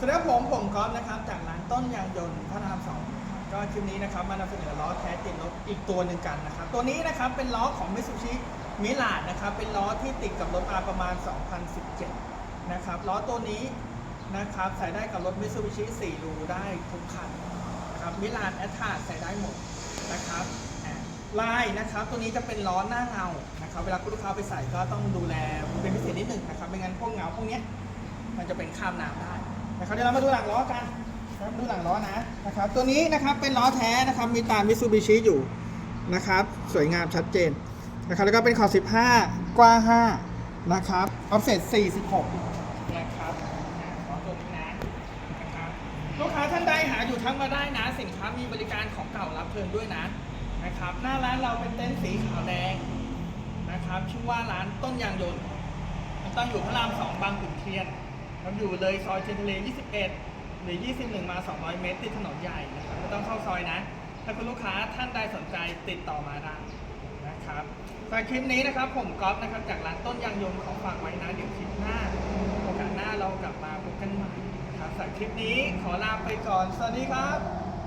สวัสดีครับผมผมก๊อฟนะครับจากร้านต้นยางยนต์พระรามสองก็คลิปนี้นะครับมานำเสนอล้อแท้ติดรถอีกตัวหนึ่งกันนะครับตัวนี้นะครับเป็นล้อของ Mitsubishi m i r a นะครับเป็นล้อที่ติดกับรถมาประมาณ 2017 นะครับล้อตัวนี้นะครับใส่ได้กับรถ Mitsubishi 4รูได้ทุกคันนะครับมิลานแอทาใส่ได้หมดนะครับลายนะครับตัวนี้จะเป็นล้อหน้าเงานะครับเวลาคุณลูกค้าไปใส่ก็ต้องดูแลเป็นพิเศษนิดหนึ่งนะครับไม่งั้นพวกเงาพวกเนี้ยมันจะเป็นข้ามน้ำได้ นะครับเดี๋ยวเรามาดูหลังล้อกันนะครับดูหลังล้อนะนะครับตัวนี้นะครับเป็นล้อแท้นะครับมีตามิซูบิชิอยู่นะครับสวยงามชัดเจนนะครับแล้วก็เป็นขอบ15 กว้าง5นะครับออฟเซ็ต46นะครับอ่าล้อตัวนี้นะนะครับลูกค้าท่านใดหาอยู่ทักมาได้นะ สินค้ามีบริการของเก่ารับเทินด้วยนะนะครับหน้าร้านเราเป็นเต็นท์สีขาวแดงนะครับชื่อว่าร้านต้นยางยนต์มันตั้งอยู่พระราม2บางขุนเทียน ครันอยู่เลยซอยเทียนทะเล 21 หรือ 21 มา 200 เมตรติดถนนใหญ่นะครับไม่ต้องเข้าซอยนะ ถ้าคุณลูกค้าท่านใดสนใจติดต่อมาได้นะครับสำหรับคลิปนี้นะครับ ผมก๊อฟนะครับ จากร้านต้นยางยมของฝากไว้นะเดี๋ยวคลิปหน้าโอกาสหน้าเรากลับมาพบกันใหม่นะครับสำหรับคลิปนี้ขอลาไปก่อน สวัสดีครับ